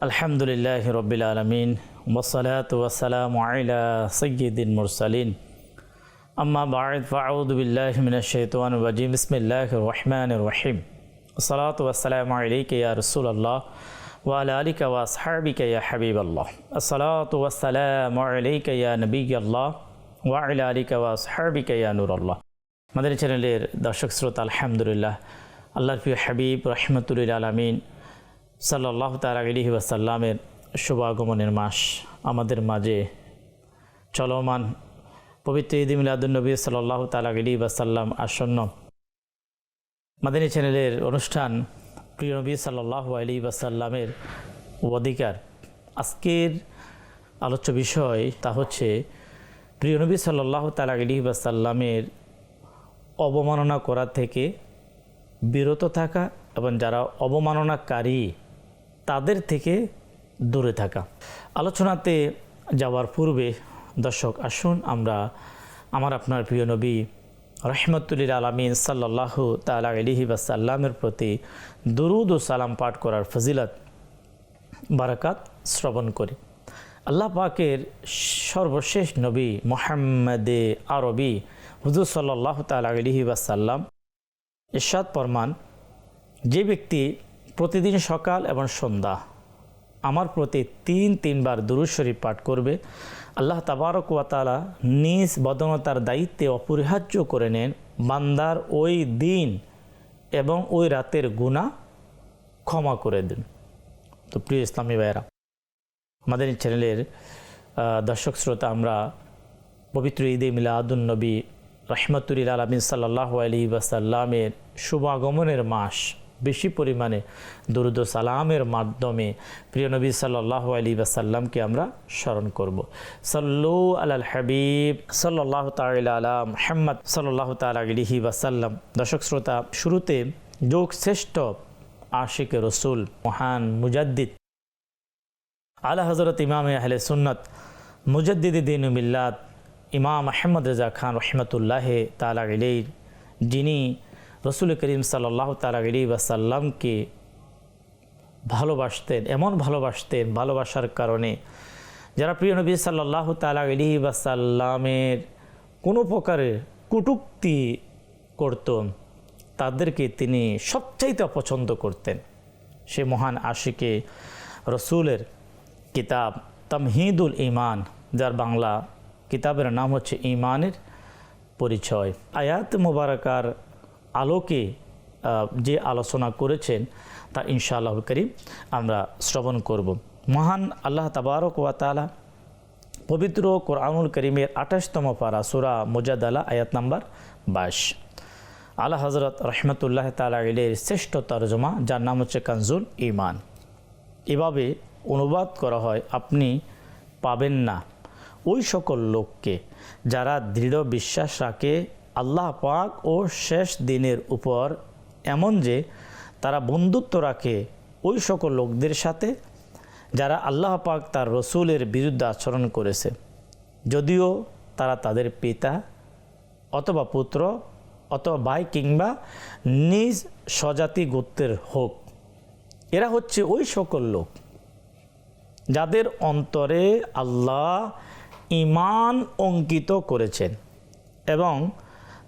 আলহামদুলিল্লাহ রবিল আলমিন ওসলাত ওসালাম আলা সৈয়দিন মুরসালিন আম্মা বাদ ফাউদ বিল্লাহ মিনাশাইতান রাজিম বিসমিল্লাহ রহমান রহিম সালাত ওয়াসালাম আলাইকা ইয়া রাসূলুল্লাহ ওয়া আলা আলিকা ওয়া আসহাবিকা ইয়া হাবিবাল্লাহ আসসালাতু ওয়াসসালাম আলাইকা ইয়া নবিয়াল্লাহ ওয়া আলা আলিকা ওয়া আসহাবিকা ইয়া নূরাল্লাহ আমাদের চ্যানেলের দর্শক শ্রোতা আলহামদুলিল্লাহ আল্লাহর প্রিয় হাবিব রহমতুল্লিল আলমিন সাল্লাহ তালাহি ওয়াসাল্লামের শুভাগমনের মাস আমাদের মাঝে চলমান। পবিত্র ঈদ মিলাদুলনবী সাল্লাহ তালাহি ওয়াসাল্লাম আসন্ন মাদিনী চ্যানেলের অনুষ্ঠান প্রিয় নবী সাল্লাহ আলী ওয়াসাল্লামের অধিকার। আজকের আলোচ্য বিষয় তা হচ্ছে, প্রিয় নবী সাল্লাহ তালাহি ওয়াসাল্লামের অবমাননা করা থেকে বিরত থাকা এবং যারা অবমাননাকারী তাদের থেকে দূরে থাকা। আলোচনাতে যাওয়ার পূর্বে দর্শক আসুন, আমরা আমার আপনার প্রিয় নবী রহমতুল্লিল আলমিন সাল্লাহ তালা আলিহি বাসাল্লামের প্রতি দুরুদ ও সালাম পাঠ করার ফজিলত, বারাকাত শ্রবণ করি। আল্লাহ পাকের সর্বশেষ নবী মোহাম্মদে আরবি হুজুর সাল্লাহ তালা আলিহি বাসাল্লাম ইরশাদ ফরমান, যে ব্যক্তি প্রতিদিন সকাল এবং সন্ধ্যা আমার প্রতি তিন তিনবার দুরুদ শরীফ পাঠ করবে। আল্লাহ তাবারক ওয়াতালা নিজ বদনতার দায়িত্বে অপরিহার্য করে নেন বান্দার ওই দিন এবং ওই রাতের গুণা ক্ষমা করে দেন। তো প্রিয় ইসলামী ভাইয়েরা, আমাদের চ্যানেলের দর্শক শ্রোতা আমরা পবিত্র ঈদে মিলাদুন নবী রহমতুল্লিল আলমিন সাল্লাহ আলী ওয়াসাল্লামের শুভাগমনের মাস বেশি পরিমাণে দুরুদ সালামের মাধ্যমে প্রিয় নবী সাল্লাহ আলী ওয়াসাল্লামকে আমরা স্মরণ করব। সাল্লু আলাল হাবিব সাল্লাহ তাল আলা মোহাম্মদ সাল্লাহ তালি ওয়াসাল্লাম। দর্শক শ্রোতা, শুরুতে যোগ শ্রেষ্ঠ আশিক রসুল, মহান মুজাদ্দিদ। আলা হজরত ইমাম আহলে সুন্নত, মুজদ্দিদ দিন মিল্লাত ইমাম আহমদ রেজা খান রহমতুল্লাহ তালা গিলের যিনি রসুল করিম সাল্লাহ তালা ওয়াসাল্লামকে ভালোবাসতেন, এমন ভালোবাসতেন ভালোবাসার কারণে যারা প্রিয় নবী সাল্লাহ তালা গিলি ওয়াসাল্লামের কোনো প্রকারের কুটুক্তি করত, তাদেরকে তিনি সবচাইতে অপছন্দ করতেন। সে মহান আশিকে রসুলের কিতাব তামহিদুল ইমান যার বাংলা কিতাবের নাম হচ্ছে ইমানের পরিচয়। আয়াত মোবারকার আলোকে যে আলোচনা করেছেন তা ইনশাআল্লাহ করিম আমরা শ্রবণ করব। মহান আল্লাহ তাবারক ওয়া তাআলা পবিত্র কোরআনুল করিমের আঠাশতম পারা সুরা মুজাদালা আয়াত নাম্বার বাইশ। আল্লাহ হজরত রহমতুল্লাহ তালা ইলের শ্রেষ্ঠ তর্জমা, যার নাম হচ্ছে কানজুল ইমান এভাবে অনুবাদ করা হয়, আপনি পাবেন না। ওই সকল লোককে যারা দৃঢ় বিশ্বাস রাখে আল্লাহ পাক ও শেষ দিনের উপর এমন যে তারা বন্ধুত্ব রাখে ওই সকল লোকদের সাথে যারা আল্লাহ পাক তার রসুলের বিরুদ্ধে আচরণ করেছে। যদিও তারা তাদের পিতা অথবা পুত্র অথবা ভাই কিংবা নিজ স্বজাতি গোত্রের হোক। এরা হচ্ছে ওই সকল লোক যাদের অন্তরে আল্লাহ ইমান অঙ্কিত করেছেন এবং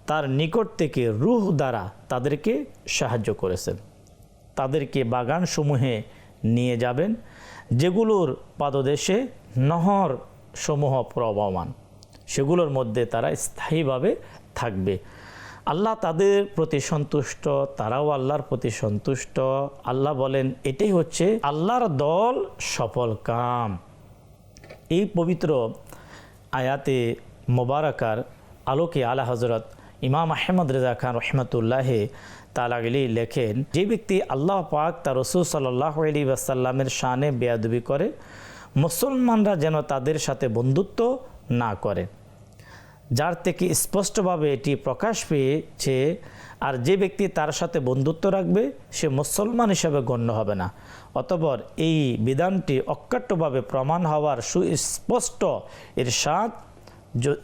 তার নিকট থেকে রুহ দ্বারা তাদেরকে সাহায্য করেছেন। তাদেরকে বাগানসমূহে নিয়ে যাবেন, যেগুলোর পাদদেশে নহর সমূহ প্রবমান সেগুলোর মধ্যে তারা স্থায়ীভাবে থাকবে। আল্লাহ তাদের প্রতি সন্তুষ্ট, তারাও আল্লাহর প্রতি সন্তুষ্ট। আল্লাহ বলেন, এটাই হচ্ছে আল্লাহর দল সফল কাম। এই পবিত্র আয়াতে মোবারকার আলোকে আলা হজরত ইমাম আহমদ রেজা খান রহমতুল্লাহে তালাগলি লেখেন, যে ব্যক্তি আল্লাহ পাক তার রসুল সাল্লাহ আলী ওয়াসাল্লামের শানে বেয়াদবি করে, মুসলমানরা যেন তাদের সাথে বন্ধুত্ব না করে। যার থেকে স্পষ্টভাবে এটি প্রকাশ পেয়েছে, আর যে ব্যক্তি তার সাথে বন্ধুত্ব রাখবে, সে মুসলমান হিসাবে গণ্য হবে না। অতপর এই বিধানটি অকাট্যভাবে প্রমাণ হওয়ার সুস্পষ্ট এর সাথ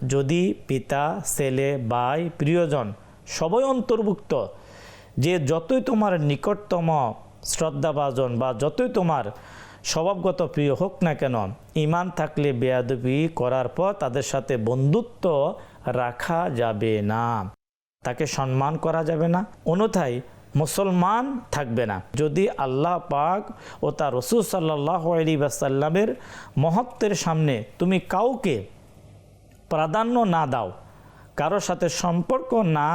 যদি পিতা, ছেলে, ভাই, প্রিয়জন সবই অন্তর্ভুক্ত, যে যতই তোমার নিকটতম শ্রদ্ধাভাজন বা যতই তোমার স্বভাবগত প্রিয় হোক না কেন ইমান থাকলে বেয়াদবি করার পর তাদের সাথে বন্ধুত্ব রাখা যাবে না। তাকে সম্মান করা যাবে না, অন্যথায় মুসলমান থাকবে না। যদি আল্লাহ পাক ও তার রসুল সাল্লাহ আলী বাসাল্লামের মহত্বের সামনে তুমি কাউকে প্রাধান্য না দাও, কারোর সাথে সম্পর্ক না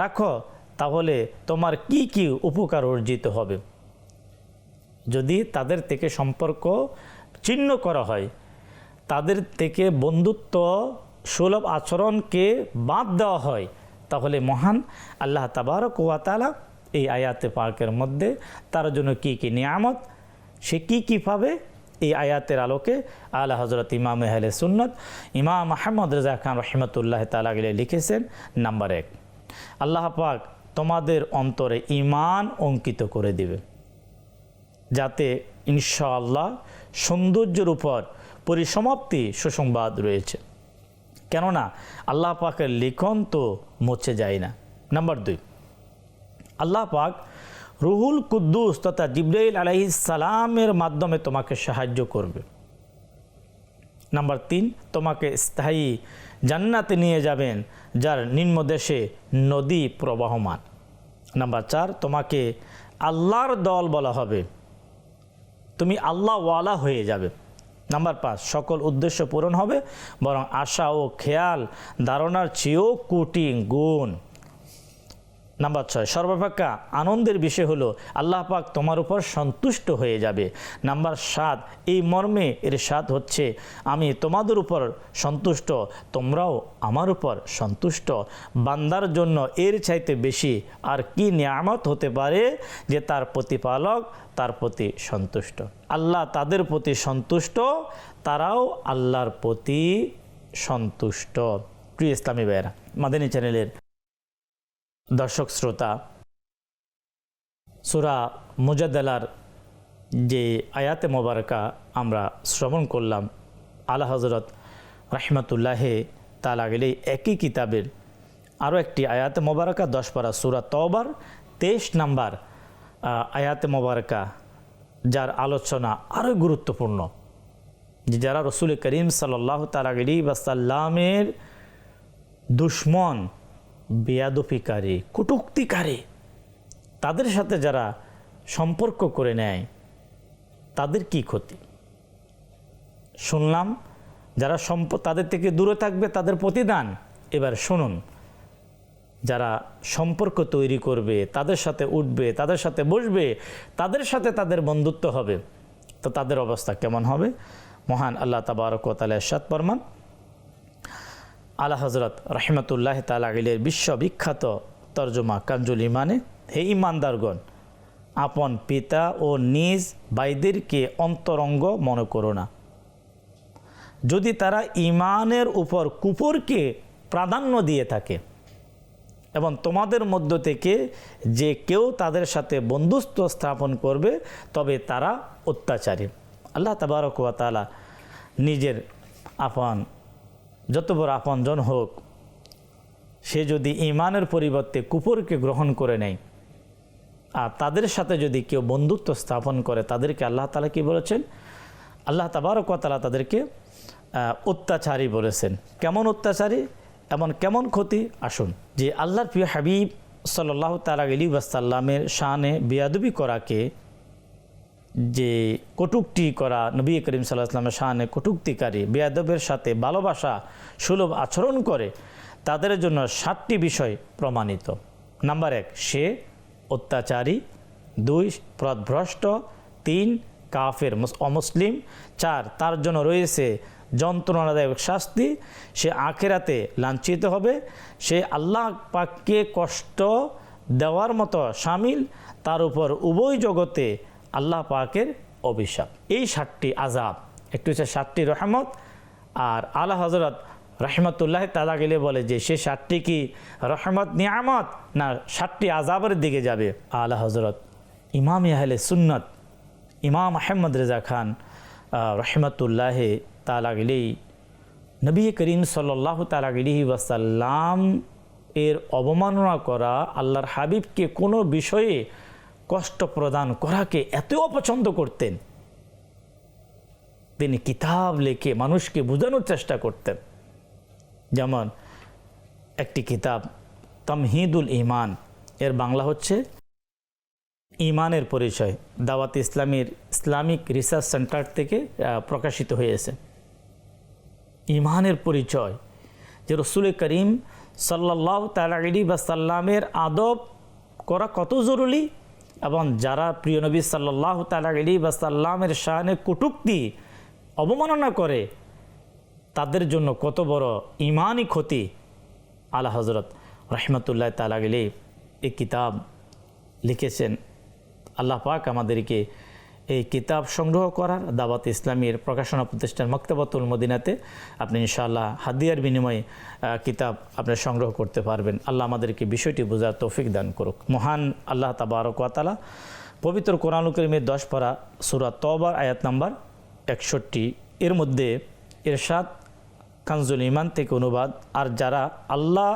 রাখো, তাহলে তোমার কি কি উপকার অর্জিত হবে? যদি তাদের থেকে সম্পর্ক ছিন্ন করা হয়, তাদের থেকে বন্ধুত্ব সুলভ আচরণকে বাদ দেওয়া হয়, তাহলে মহান আল্লাহ তাবারক ওয়াতালা এই আয়াতে পাকের মধ্যে তার জন্য কি কি নিয়ামত, সে কি কি পাবে? এই আয়াতের আলোকে আল্লাহ হজরত ইমাম আহলে সুন্নত, ইমাম আহমদ রাজা খান রহমতুল্লাহ তালা গেলে লিখেছেন নাম্বার এক। আল্লাহ পাক তোমাদের অন্তরে ইমান অঙ্কিত করে দিবে। যাতে ইনশাআল্লাহ সৌন্দর্যের উপর পরিসমাপ্তি সুসংবাদ রয়েছে। কেননা আল্লাহ পাকের লিখন তো মুছে যায় না। নাম্বার দুই, আল্লাহ পাক রুহুল কুদ্দুস তথা জিব্রাইল সালামের মাধ্যমে তোমাকে সাহায্য করবে। নাম্বার তিন, তোমাকে স্থায়ী জান্নাতে নিয়ে যাবেন, যার নিম্নদেশে নদী প্রবাহমান। নাম্বার চার, তোমাকে আল্লাহর দল বলা হবে। তুমি আল্লাহওয়ালা হয়ে যাবে। নাম্বার পাঁচ, সকল উদ্দেশ্য পূরণ হবে, বরং আশা ও খেয়াল, ধারণার চেয়েও কোটি গুণ। নাম্বার ছয়, সর্বাপেক্ষা আনন্দের বিষয় হলো আল্লাহ পাক তোমার উপর সন্তুষ্ট হয়ে যাবে। নাম্বার সাত, এই মর্মে এর সাত হচ্ছে, আমি তোমাদের উপর সন্তুষ্ট, তোমরাও আমার উপর সন্তুষ্ট। বান্দার জন্য এর চাইতে বেশি আর কি নিয়ামত হতে পারে যে তার প্রতিপালক তার প্রতি সন্তুষ্ট। আল্লাহ তাদের প্রতি সন্তুষ্ট, তারাও আল্লাহর প্রতি সন্তুষ্ট। প্রিয় ইসলামী ভাইয়েরা, মাদানী চ্যানেলের দর্শক শ্রোতা, সুরা মুজাদ্দালার যে আয়াতে মোবারকা আমরা শ্রবণ করলাম, আলা হজরত রহমতুল্লাহে তালা গেলে একই কিতাবের আরও একটি আয়াতে মোবারকা, দশ পারা সুরা তবার তেইশ নাম্বার আয়াতে মোবারকা, যার আলোচনা আরও গুরুত্বপূর্ণ। যে যারা রসুল করিম সাল্লাহ তালাগলি বাসাল্লামের দুশ্মন বেয়াদফিকারী, কটুক্তিকারী। তাদের সাথে যারা সম্পর্ক করে নেয়, তাদের কি ক্ষতি? শুনলাম যারা সম্প, তাদের থেকে দূরে থাকবে, তাদের প্রতিদান। এবার শুনুন, যারা সম্পর্ক তৈরি করবে, তাদের সাথে উঠবে, তাদের সাথে বসবে, তাদের সাথে তাদের বন্ধুত্ব হবে। তো তাদের অবস্থা কেমন হবে? মহান আল্লাহ তাবারক তালা এরশাদ ফরমান। আলা হজরত রহমতুল্লাহ তালাগিলের বিশ্ববিখ্যাত তর্জমা কাঞ্জুল ইমানে হে ইমানদারগণ আপন পিতা ও নিজ ভাইদেরকে অন্তরঙ্গ মনে করো না। যদি তারা ইমানের উপর কুপুরকে প্রাধান্য দিয়ে থাকে এবং তোমাদের মধ্য থেকে যে কেউ তাদের সাথে বন্ধুত্ব স্থাপন করবে, তবে তারা অত্যাচারী। আল্লাহ তাবারক ওয়া নিজের আপন যত বড় আপনজন হোক, সে যদি ইমানের পরিবর্তে কুপুরকে গ্রহণ করে নেয়, আর তাদের সাথে যদি কেউ বন্ধুত্ব স্থাপন করে, তাদেরকে আল্লাহ তালা কি বলেছেন? আল্লাহ তাবারক ওয়া তাআলা তাদেরকে অত্যাচারী বলেছেন। কেমন অত্যাচারী? এমন কেমন ক্ষতি? আসুন, যে আল্লাহর প্রিয় হাবিব সাল্লাহ তালা আলী ওয়াসাল্লামের শানে বিয়াদবি করাকে যে কটুক্তি করা নবী করিম সাল্লাহ আসলামের শানে কটুক্তিকারী, বেয়াদবের সাথে ভালোবাসা সুলভ আচরণ করে, তাদের জন্য সাতটি বিষয় প্রমাণিত। নাম্বার এক, সে অত্যাচারী। দুই প্রদভ্রষ্ট তিন, কাফের অমুসলিম। চার, তার জন্য রয়েছে যন্ত্রণাদায়ক শাস্তি। সে আখেরাতে লাঞ্ছিত হবে। সে আল্লাহ পাককে কষ্ট দেওয়ার মতো সামিল। তার উপর উভয় জগতে আল্লাহ পাকের অভিশাপ। এই সাতটি আজাব একটু হচ্ছে সাতটি রহমত আর আল্লাহ হজরত রহমতুল্লাহ তালা গেলে বলে যে সে সাতটি কি রহমত, নিয়ামত না সাতটি আজাবের দিকে যাবে? আল্লাহ হজরত ইমাম আহলে সুন্নত, ইমাম আহমদ রেজা খান রহমতুল্লাহ তালা গেলেই নবী করিম সাল্লাহ তালা গেলিহি ওয়াসাল্লাম এর অবমাননা করা আল্লাহর হাবিবকে কোনো বিষয়ে কষ্ট প্রদান করাকে এত অপছন্দ করতেন। তিনি কিতাব লিখে মানুষকে বোঝানোর চেষ্টা করতেন। যেমন একটি কিতাব, তমহিদুল ইমান এর বাংলা হচ্ছে ইমানের পরিচয়, দাওয়াত ইসলামীর ইসলামিক রিসার্চ সেন্টার থেকে প্রকাশিত হয়েছে। ইমানের পরিচয়, যে রসুল করিম সাল্লাহ তালি বা সাল্লামের আদব করা কত জরুরি? এবং যারা প্রিয় নবী সাল্লাহ তালি বা সাল্লামের শাহানে কটুক্তি অবমাননা করে, তাদের জন্য কত বড় ইমানই ক্ষতি আলা হজরত রহমতুল্লাহ আলী এই কিতাব লিখেছেন, আল্লাহ পাক আমাদেরকে এই কিতাব সংগ্রহ করার দাওয়াত ইসলামীর প্রকাশনা প্রতিষ্ঠান মক্তবাতুল মদিনাতে আপনি ইনশাআল্লাহ হাদিয়ার বিনিময়ে কিতাব আপনি সংগ্রহ করতে পারবেন। আল্লাহ আমাদেরকে বিষয়টি বোঝার তৌফিক দান করুক। মহান আল্লাহ তাবারক ওয়াতালা পবিত্র কোরআন করিমের দশ পারা সুরা তবার আয়াত নাম্বার একষট্টি, এর মধ্যে এরশাদ কানজুল ইমান থেকে অনুবাদ, আর যারা আল্লাহ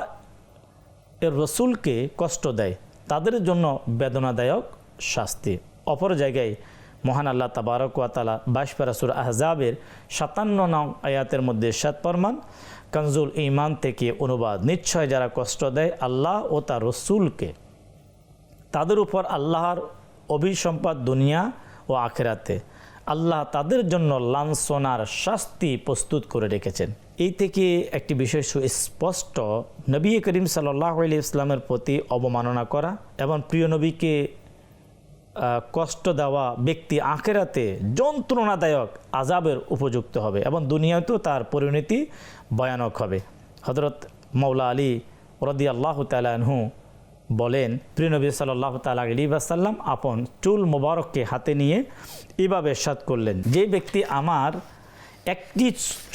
এর রসুলকে কষ্ট দেয়, তাদের জন্য বেদনাদায়ক শাস্তি। অপর জায়গায় মহান আল্লাহ তাবারক ওয়াতালা বাইশ পারাসুর আহজাবের সাতান্ন নং আয়াতের মধ্যে সাত ফরমান, কানজুল ইমান থেকে অনুবাদ, নিশ্চয় যারা কষ্ট দেয় আল্লাহ ও তার রসুলকে, তাদের উপর আল্লাহর অভিসম্পাদ দুনিয়া ও আখেরাতে আল্লাহ তাদের জন্য লাঞ্ছনার শাস্তি প্রস্তুত করে রেখেছেন। এই থেকে একটি বিষয় সুস্পষ্ট, নবী করিম সাল্লাহ আলি ইসলামের প্রতি অবমাননা করা এবং প্রিয় নবীকে কষ্ট দেওয়া ব্যক্তি আখেরাতে যন্ত্রণাদায়ক আজাবের উপযুক্ত হবে এবং দুনিয়াতেও তার পরিণতি ভয়ানক হবে। হজরত মৌলা আলী রদি আল্লাহ তালাহু বলেন প্রিয়নবী সাল্লাহ তালা আলী বাসাল্লাম আপন চুল মোবারককে হাতে নিয়ে এভাবে সাদ করলেন, যে ব্যক্তি আমার একটি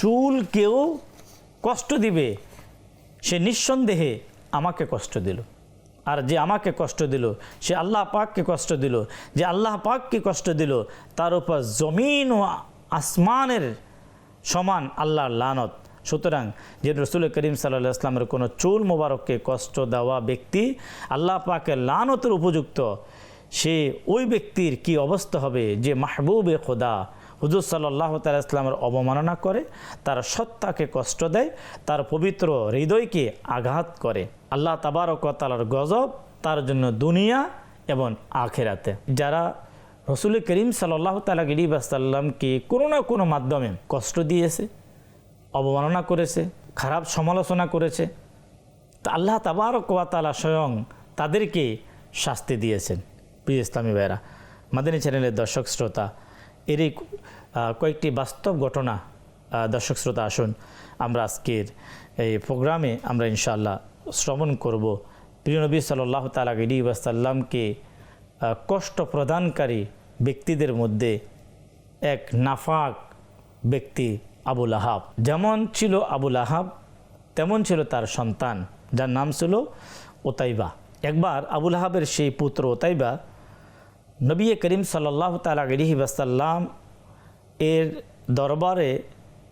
চুলকেও কষ্ট দিবে, সে নিঃসন্দেহে আমাকে কষ্ট দিল। আর যে আমাকে কষ্ট দিল, সে আল্লাহ পাককে কষ্ট দিল। যে আল্লাহ পাককে কষ্ট দিল, তার উপর জমিন ও আসমানের সমান আল্লাহর লানত। সুতরাং যে রসুল করিম সাল্লাহ ইসলামের কোনো চুল মোবারককে কষ্ট দেওয়া ব্যক্তি আল্লাহ পাকের লানতের উপযুক্ত, সে ওই ব্যক্তির কি অবস্থা হবে? যে মাহবুবে খোদা, হুজুর সাল্লাহ ইসলামের অবমাননা করে, তার সত্তাকে কষ্ট দেয়, তার পবিত্র হৃদয়কে আঘাত করে। আল্লাহ তাবারক তালার গজব তার জন্য দুনিয়া এবং আখেরাতে। যারা রসুল করিম সাল্লাহ তালা গিরিবাসাল্লামকে কোনো না কোনো মাধ্যমে কষ্ট দিয়েছে, অবমাননা করেছে, খারাপ সমালোচনা করেছে, তা আল্লাহ তাবারক তালা স্বয়ং তাদেরকে শাস্তি দিয়েছেন। প্রিয় ইসলামী ভাইরা মাদিনী চ্যানেলের দর্শক শ্রোতা, এরই কয়েকটি বাস্তব ঘটনা দর্শক শ্রোতা আসুন। আমরা আজকের এই প্রোগ্রামে আমরা ইনশাআল্লাহ শ্রবণ করব। প্রিয় নবী সাল্লাহ তালা গিরি ওয়াসাল্লামকে কষ্ট প্রদানকারী ব্যক্তিদের মধ্যে এক নাফাক ব্যক্তি আবুল আহাব যেমন ছিল আবুল আহাব তেমন ছিল তার সন্তান, যার নাম ছিল ওতাইবা একবার আবুল আহাবের সেই পুত্র ওতাইবা নবী করিম সাল্লাহ তালা আলহি এর দরবারে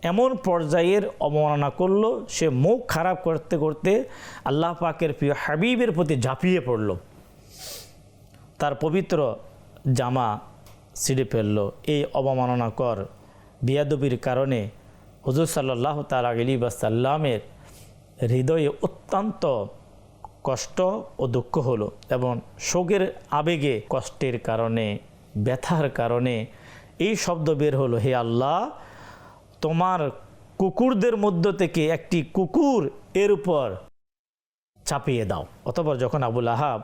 এমন পর্যায়ের অবমাননা করল, সে মুখ খারাপ করতে করতে আল্লাহ পাকের প্রিয় হাবিবের প্রতি ঝাঁপিয়ে পড়ল। তার পবিত্র জামা ছিঁড়ে ফেলল। এই অবমাননাকর বিয়াদবির কারণে হুজুর সাল্লাহ তালা আলী বাসাল্লামের হৃদয়ে অত্যন্ত কষ্ট ও দুঃখ হলো এবং শোকের আবেগে কষ্টের কারণে, ব্যথার কারণে এই শব্দ বের হলো, হে আল্লাহ তোমার কুকুরদের মধ্য থেকে একটি কুকুর এর উপর চাপিয়ে দাও। অতপর যখন আবুল আহাব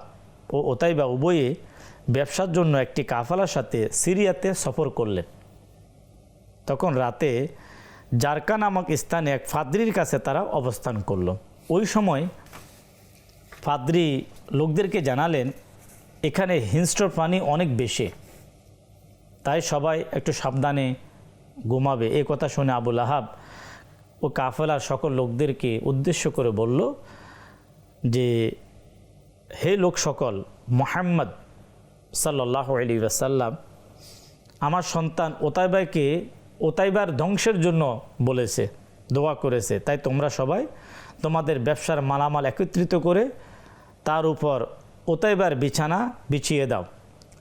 ও ওতাইবা উভয়ে ব্যবসার জন্য একটি কাফালার সাথে সিরিয়াতে সফর করলেন, তখন রাতে জারকা নামক স্থানে এক ফাদ্রির কাছে তারা অবস্থান করল। ওই সময় ফাদ্রি লোকদেরকে জানালেন, এখানে হিংস্র প্রাণী অনেক বেশি। তাই সবাই একটু সাবধানে ঘুমাবে। এ কথা শুনে আবুল আহাব ও কাফেলার সকল লোকদেরকে উদ্দেশ্য করে বলল যে, হে লোক সকল, মোহাম্মদ সাল্লাহ আলী ওয়াসাল্লাম, আমার সন্তান ওতাইবাইকে ওতাইবার ধ্বংসের জন্য বলেছে, দোয়া করেছে। তাই তোমরা সবাই তোমাদের ব্যবসার মালামাল একত্রিত করে তার উপর ওতাইবার বিছানা বিছিয়ে দাও।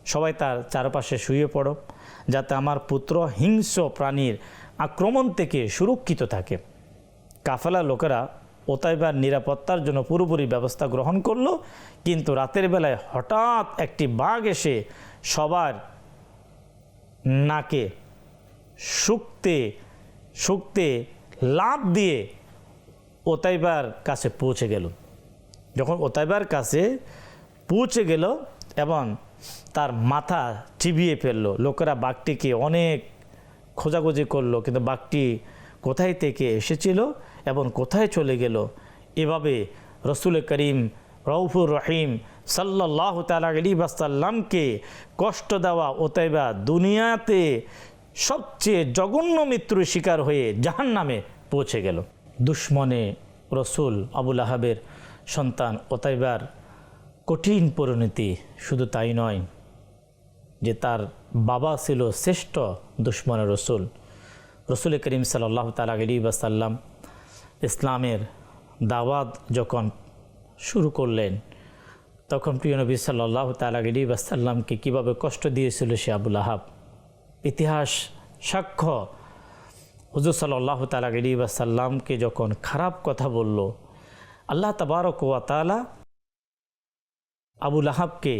সবাই তার চারপাশে শুয়ে পড়ো। যাতে আমার পুত্র হিংস্র প্রাণীর আক্রমণ থেকে সুরক্ষিত থাকে। কাফেলা লোকেরা ওতাইবার নিরাপত্তার জন্য পুরোপুরি ব্যবস্থা গ্রহণ করল, কিন্তু রাতের বেলায় হঠাৎ একটি বাঘ এসে সবার নাকে শুকতে শুকতে লাভ দিয়ে ওতাইবার কাছে পৌঁছে গেল। যখন ওতাইবার কাছে পৌঁছে গেল এবং তার মাথা চিবিয়ে ফেলল। লোকেরা বাঘটিকে অনেক খোঁজাখুঁজি করল, কিন্তু বাঘটি কোথায় থেকে এসেছিল এবং কোথায় চলে গেল? এভাবে রসুল করিম রৌফুর রহিম সাল্লাহ তালা আলী বাসাল্লামকে কষ্ট দেওয়া ওতাইবা দুনিয়াতে সবচেয়ে জঘন্য মৃত্যুর শিকার হয়ে জাহান নামে পৌঁছে গেল। দুশ্মনে রসুল আবুল আহাবের সন্তান ওতাইবার কঠিন পরিণতি শুধু তাই নয় যে তার বাবা ছিল শ্রেষ্ঠ দুশ্মনের রসুল। রসুল করিম সাল্লাহ তালা বাসাল্লাম ইসলামের দাওয়াত যখন শুরু করলেন, তখন প্রিয় নবী সাল্লাহ তালা বাসাল্লামকে কীভাবে কষ্ট দিয়েছিল সে আবুল আহাব ইতিহাস সাক্ষ্য। হুজুর সাল্লাহ তালা আলী বাসাল্লামকে যখন খারাপ কথা বলল, আল্লাহ তবারক ওয়া তালা আবুল আহাবকে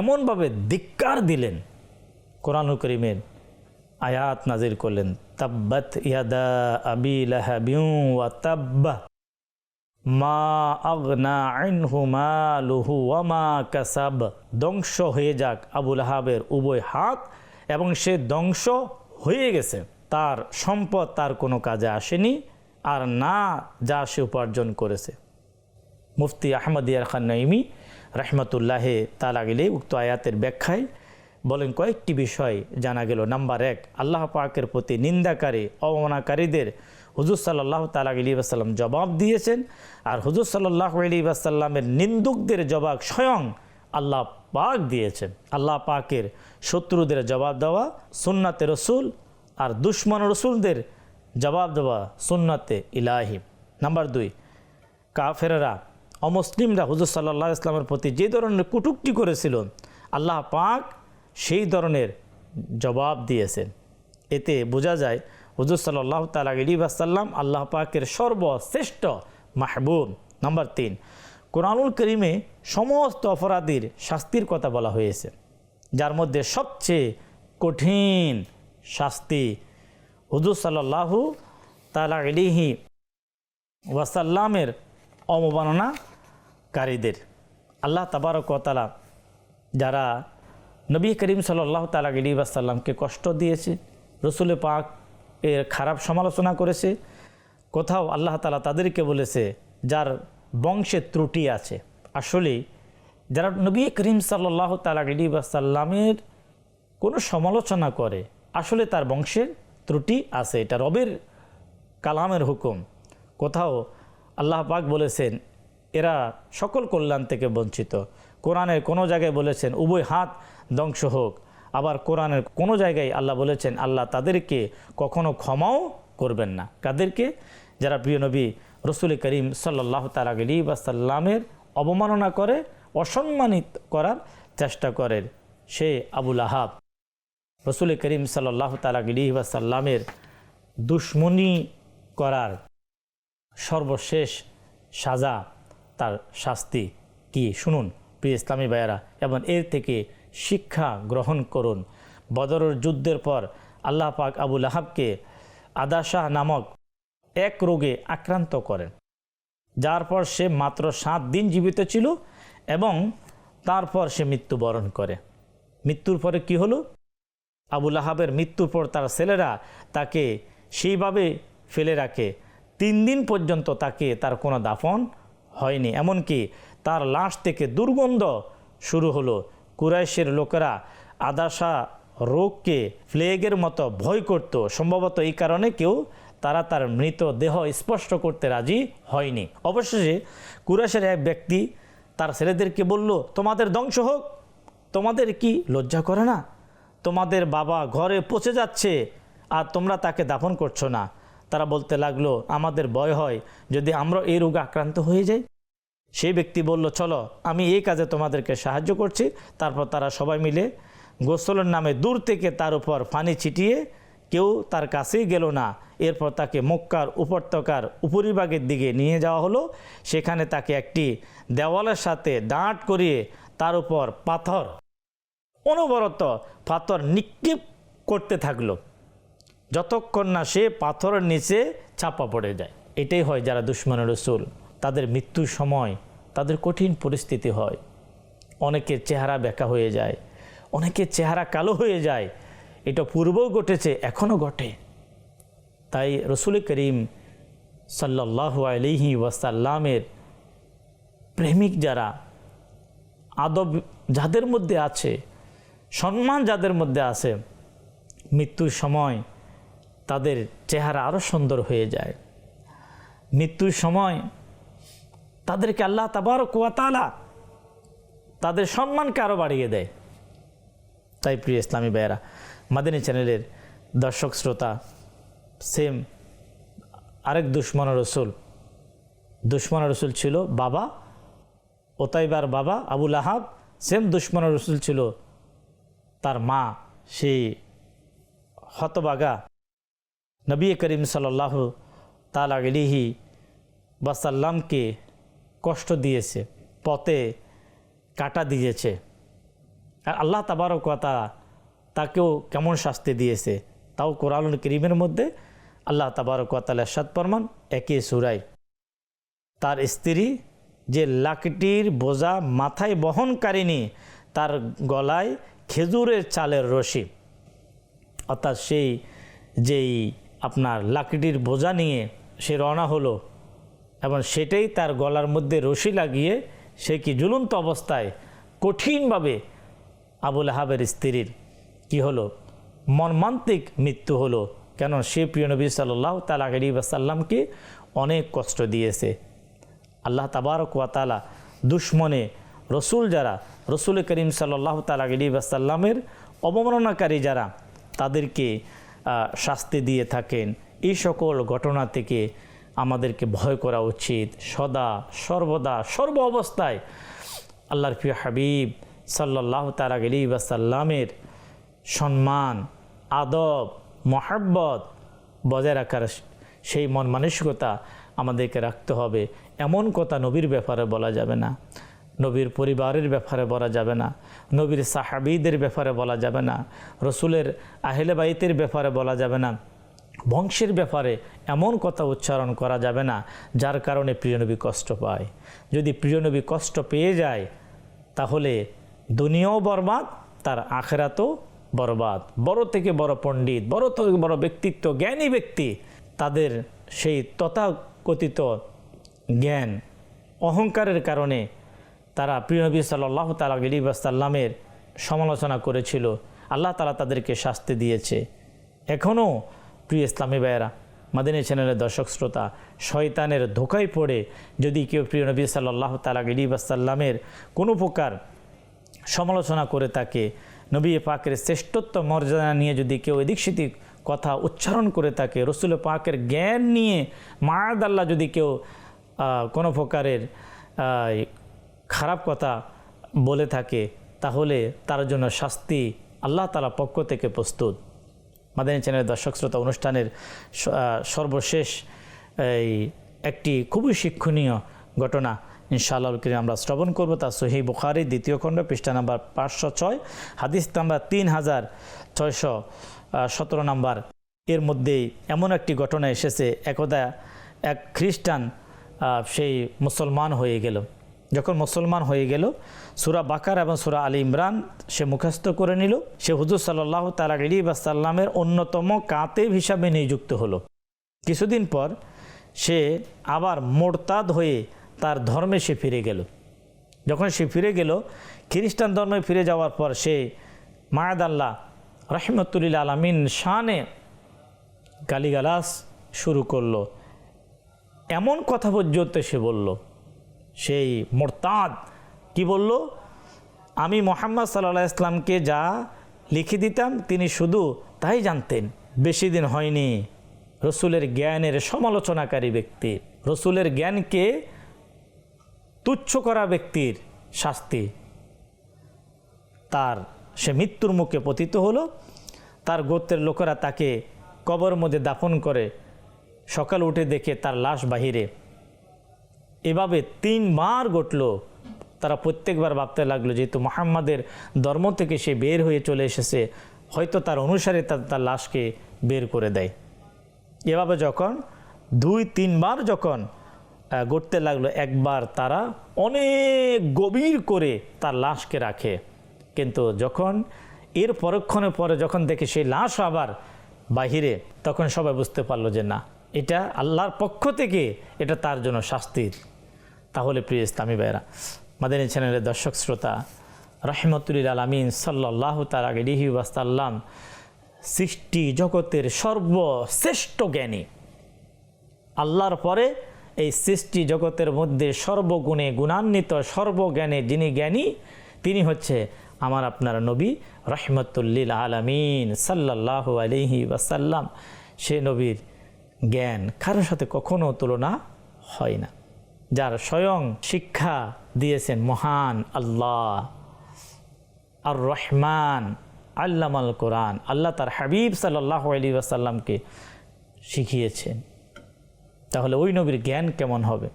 এমনভাবে ধিক্কার দিলেন। কোরআন করিমের আয়াত নাজির করলেন, তাব্বাত ইয়াদা আবি লাহাবিউ ওয়া তাব্বা মা আগনা আনহু মালুহু ওয়া মা কাসাব। ধ্বংস হয়ে যাক আবুল আহাবের উভয় হাত এবং সে ধ্বংস হয়ে গেছে। তার সম্পদ তার কোনো কাজে আসেনি, আর না যা সে উপার্জন করেছে। মুফতি আহমদ ইয়ার খান নঈমি রহমতুল্লাহে তালা গেলে উক্ত আয়াতের ব্যাখ্যায় বলেন, কয়েকটি বিষয় জানা গেল। নাম্বার এক, আল্লাহ পাকের প্রতি নিন্দাকারী অবমানাকারীদের হুজুর সাল্লাহ তালা আলী জবাব দিয়েছেন। আর হুজুর সাল্লাহ আলী নিন্দুকদের জবাব স্বয়ং আল্লাহ পাক দিয়েছেন। আল্লাহ পাকের শত্রুদের জবাব দেওয়া সুন্নাতে রসুল আর দুশ্মন রসুলদের জবাব দেওয়া সুন্নাতে ইলাহি। নাম্বার দুই কাফেরা অমুসলিমরা হুজুর সাল্লাহ ইসলামের প্রতি যে ধরনের কুটুকটি করেছিল, আল্লাহ পাক সেই ধরনের জবাব দিয়েছেন। এতে বোঝা যায়, হুজুর সাল্লাহ তালা আলী বাসাল্লাম আল্লাহ পাকের সর্বশ্রেষ্ঠ মাহবুব। নাম্বার তিন, কোরআনুল করিমে সমস্ত অপরাধীর শাস্তির কথা বলা হয়েছে, যার মধ্যে সবচেয়ে কঠিন শাস্তি হুজুর সাল্লাহু তালা ওয়াসাল্লামের অবমাননাকারীদের আল্লাহ তাবারকতালা যারা নবী করিম সাল্লাহ তালা আলী ওয়াসাল্লামকে কষ্ট দিয়েছে, রসুল পাক এর খারাপ সমালোচনা করেছে, কোথাও আল্লাহ তালা তাদেরকে বলেছে যার বংশে ত্রুটি আছে। আসলে যারা নবী করিম সাল্লাহ তালা আলী ওয়াসাল্লামের কোনো সমালোচনা করে, আসলে তার বংশের ত্রুটি আছে, এটা রবের কালামের হুকুম। কোথাও আল্লাহ পাক বলেছেন, এরা সকল কল্যাণ থেকে বঞ্চিত। কোরআনের কোনো জায়গায় বলেছেন, উভয় হাত ধ্বংস হোক। আবার কোরআনের কোনো জায়গায় আল্লাহ বলেছেন, আল্লাহ তাদেরকে কখনো ক্ষমাও করবেন না। কাদেরকে? যারা প্রিয় নবী রসুল করিম সাল্লাহ তালাগলি বাসাল্লামের অবমাননা করে, অসম্মানিত করার চেষ্টা করেন সে আবুল আহাব। রসুল করিম সাল্লাহ তালাগলি বাসাল্লামের দুশ্মনী করার সর্বশেষ সাজা তার শাস্তি কি? শুনুন, প্রিয় ইসলামী ভাইয়ারা, এবং এর থেকে শিক্ষা গ্রহণ করুন। বদরের যুদ্ধের পর আল্লাহ পাক আবুল আহাবকে আদাশাহ নামক এক রোগে আক্রান্ত করেন। যার পর সে মাত্র সাত দিন জীবিত ছিল এবং তারপর সে মৃত্যুবরণ করে। মৃত্যুর পরে কি হলো? আবুল আহাবের মৃত্যুর পর তার ছেলেরা তাকে সেইভাবে ফেলে রাখে। তিন দিন পর্যন্ত তাকে তার কোনো দাফন হয়নি। এমনকি তার লাশ থেকে দুর্গন্ধ শুরু হলো। কুরাইশের লোকেরা আদাসা রোগকে ফ্লেগের মতো ভয় করত। সম্ভবত এই কারণে কেউ তারা তার মৃত দেহ স্পষ্ট করতে রাজি হয়নি। অবশেষে কুরাইশের এক ব্যক্তি তার ছেলেদেরকে বলল, তোমাদের ধ্বংস হোক। তোমাদের কি লজ্জা করে না? তোমাদের বাবা ঘরে পচে যাচ্ছে আর তোমরা তাকে দাফন করছ না। তারা বলতে লাগল, আমাদের ভয় হয়, যদি আমরা এই রোগে আক্রান্ত হয়ে যাই? সেই ব্যক্তি বলল, চলো, আমি এই কাজে তোমাদেরকে সাহায্য করছি। তারপর তারা সবাই মিলে গোসলের নামে দূর থেকে তার উপর পানি ছিটিয়ে কেউ তার কাছেই গেল না। এরপর তাকে মক্কার উপত্যকার উপরিভাগের দিকে নিয়ে যাওয়া হলো। সেখানে তাকে একটি দেওয়ালের সাথে দাঁট করিয়ে তার উপর পাথর, অনবরত পাথর নিক্ষেপ করতে থাকল। যতক্ষণ না সে পাথরের নিচে চাপা পড়ে যায়। এটাই হয় যারা দুশ্মনের রসুল। তাদের মৃত্যুর সময় তাদের কঠিন পরিস্থিতি হয়। অনেকের চেহারা বেঁকা হয়ে যায়। অনেকের চেহারা কালো হয়ে যায়। এটা পূর্বেও ঘটেছে এখনও ঘটে। তাই রসুল করিম সাল্লাহ আলিহি ওয়াসাল্লামের প্রেমিক যারা, আদব যাদের মধ্যে আছে, সম্মান যাদের মধ্যে আছে, মৃত্যুর সময় তাদের চেহারা আরও সুন্দর হয়ে যায়। মৃত্যুর সময় তাদেরকে আল্লাহ তাবার কুয়াতালা তাদের সম্মানকে আরও বাড়িয়ে দেয়। তাই প্রিয় ইসলামী ভাইয়েরা, মাদিনী চ্যানেলের দর্শক, শ্রোতা, সেম আরেক দুশ্মন রসুল। দুশ্মন রসুল ছিল বাবা, ওতাইবার বাবা আবুল আহাব সেম দুশ্মন রসুল ছিল তার মা, সেই হতবাগা নবী করিম সাল্লাহ তালা গলিহি বাসাল্লামকে কষ্ট দিয়েছে, পথে কাটা দিয়েছে। আর আল্লাহ তাবারক কথা তাকেও কেমন শাস্তি দিয়েছে, তাও কোরআন করিমের মধ্যে আল্লাহ তাবারক তালা সাত ফরমান, একই সুরাই তার স্ত্রী যে লাকটির বোঝা মাথায় বহনকারিনী তার গলায় খেজুরের চালের রশি, অর্থাৎ সেই যেই আপনার লাকড়ির বোঝা নিয়ে সে রওনা হলো এবং সেটাই তার গলার মধ্যে রশি লাগিয়ে সে কি ঝুলন্ত অবস্থায় কঠিনভাবে আবুল আহাবের স্ত্রীর কি হলো? মর্মান্তিক মৃত্যু হলো। কেন সে প্রিয় নবী সাল্লাহ তালা অনেক কষ্ট দিয়েছে। আল্লাহ তাবারক ওয়াতালা দুশ্মনে রসুল যারা, রসুল করিম সাল্লাহ তালা আলী বাসাল্লামের অবমাননাকারী যারা, তাদেরকে শাস্তি দিয়ে থাকেন। এই সকল ঘটনা থেকে আমাদেরকে ভয় করা উচিত। সদা, সর্বদা, সর্ব অবস্থায় আল্লাহর প্রিয় হাবিব সাল্লাহ তালা আলী বাসাল্লামের সম্মান, আদব, মহাব্বত বজায় রাখার সেই মন মানসিকতা আমাদেরকে রাখতে হবে। এমন কথা নবীর ব্যাপারে বলা যাবে না। নবীর পরিবারের ব্যাপারে বলা যাবে না, নবীর সাহাবিদের ব্যাপারে বলা যাবে না, রসুলের আহেলে বাইতের ব্যাপারে বলা যাবে না, বংশের ব্যাপারে এমন কথা উচ্চারণ করা যাবে না, যার কারণে প্রিয়নবী কষ্ট পায়। যদি প্রিয়নবী কষ্ট পেয়ে যায়, তাহলে দুনিয়াও বরবাদ, তার আখেরাতও বরবাদ। বড় থেকে বড় পণ্ডিত, বড় থেকে বড় ব্যক্তিত্ব, জ্ঞানী ব্যক্তি, তাদের সেই তথাকথিত জ্ঞান অহংকারের কারণে তারা প্রিয়নবী সাল্লাহ তালা গিরিবাসাল্লামের সমালোচনা করেছিল। আল্লাহ তালা তাদেরকে শাস্তি দিয়েছে। এখনও প্রিয় ইসলামী ভাইয়েরা, মাদিনী চ্যানেলের দর্শক শ্রোতা, শয়তানের ধোকায় পড়ে যদি কেউ প্রিয় নবী সাল্লাহ তালা গিরিবাসাল্লামের কোনো প্রকার সমালোচনা করে থাকে, নবী পাকের শ্রেষ্ঠত্ব মর্যাদা নিয়ে যদি কেউ এদিক সেদিক কথা উচ্চারণ করে থাকে, রসুল পাকের জ্ঞান নিয়ে মায়াদ আল্লাহ যদি কেউ কোনো প্রকারের খারাপ কথা বলে থাকে, তাহলে তার জন্য শাস্তি আল্লাহ তালা পক্ষ থেকে প্রস্তুত। মাদানী চ্যানেলের দর্শক শ্রোতা অনুষ্ঠানের সর্বশেষ, এই, একটি খুবই শিক্ষণীয় ঘটনা ইনশাআল্লাহ আমরা শ্রবণ করব। তা সহি বুখারি, দ্বিতীয় খণ্ড, পৃষ্ঠা নাম্বার পাঁচশো ছয়, হাদিস নাম্বার তিন হাজার ছয়শো সতেরো নাম্বার। এর মধ্যেই এমন একটি ঘটনা এসেছে, একদা এক খ্রিস্টান সেই মুসলমান হয়ে গেল। যখন মুসলমান হয়ে গেল, সুরা বাকার এবং সুরা আলী ইমরান সে মুখস্থ করে নিল। সে হুজুর সাল্লাহ তালা আলী বাসাল্লামের অন্যতম কাতেব হিসাবে নিযুক্ত হলো। কিছুদিন পর সে আবার মোরতাদ হয়ে তার ধর্মে সে ফিরে গেল। যখন সে ফিরে গেল, খ্রিস্টান ধর্মে ফিরে যাওয়ার পর সে মায়াদ আল্লাহ রহমতুল্লিল আলমিন শানে গালিগালাস শুরু করল। এমন কথা পর্যন্ত সে বলল সেই মোরতাদ। কি বলল? আমি মোহাম্মদ সাল্লাহ ইসলামকে যা লিখে দিতাম, তিনি শুধু তাই জানতেন। বেশি দিন হয়নি। রসুলের জ্ঞানের সমালোচনাকারী ব্যক্তি। রসুলের জ্ঞানকে তুচ্ছ করা ব্যক্তির শাস্তি। তার, সে মৃত্যুর মুখে পতিত হলো। তার গোত্রের লোকেরা তাকে কবর মধ্যে দাফন করে সকাল উঠে দেখে তার লাশ বাহিরে এভাবে তিনবার ঘটল। তারা প্রত্যেকবার ভাবতে লাগল যেহেতু মোহাম্মদের ধর্ম থেকে সে বের হয়ে চলে এসেছে, হয়তো তার অনুসারে তার তার লাশকে বের করে দেয়। এভাবে যখন, দুই, তিনবার যখন ঘটতে লাগল, একবার তারা অনেক গভীর করে তার লাশকে রাখে। কিন্তু যখন, এর পরক্ষণে পরে যখন দেখে সেই লাশ আবার বাহিরে, তখন সবাই বুঝতে পারল যে না, এটা আল্লাহর পক্ষ থেকে এটা তার জন্য শাস্তির তাহলে প্রিয় ইসলামী ভাইরা মাদানী চ্যানেলের দর্শক শ্রোতা রহমতুল্লিল আলমিন সাল্লাহ তালাহি ওয়াসাল্লাম সৃষ্টি জগতের সর্বশ্রেষ্ঠ জ্ঞানী। আল্লাহর পরে এই সৃষ্টি জগতের মধ্যে সর্বগুণে গুণান্বিত সর্বজ্ঞানে যিনি জ্ঞানী, তিনি হচ্ছে আমার আপনার নবী রহমতুল্লিল আলমিন সাল্লাহ আলিহি ওয়াসাল্লাম। সে নবীর জ্ঞান কারোর সাথে কখনো তুলনা হয় না। যার স্বয়ং শিক্ষা দিয়েছেন মহান আল্লাহ। আর রহমান আল্লামাল কোরআন। আল্লাহ তার হাবিব সাল্লাহ আলী ওয়াসাল্লামকে শিখিয়েছেন। তাহলে ওই নবীর জ্ঞান কেমন হবে?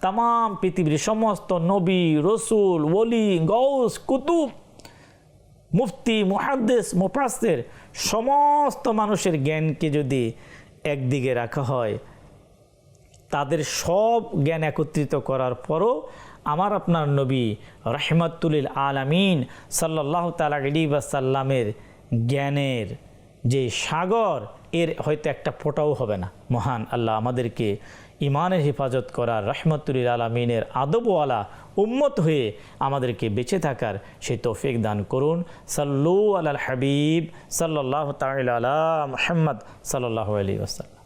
তাম পৃথিবীর সমস্ত নবী, রসুল, ওলি গৌস কুতুব, মুফতি, মুহাদ্দেস মুফাসের সমস্ত মানুষের জ্ঞানকে যদি একদিকে রাখা হয় তাদের সব জ্ঞান একত্রিত করার পরও আমার আপনার নবী রহমতুলিল আলামিন সাল্লাহ তালা সাল্লামের জ্ঞানের যে সাগর, এর হয়তো একটা ফোটাও হবে না। মহান আল্লাহ আমাদেরকে ইমানের হেফাজত করার রহমতুলিল আলমিনের আদবওয়ালা উম্মত হয়ে আমাদেরকে বেঁচে থাকার সেই তৌফিক দান করুন। সাল্লু আল হাবিব সাল্লাহ তাল মোহাম্মদ সাল্লাহ আলী ওসাল্লাম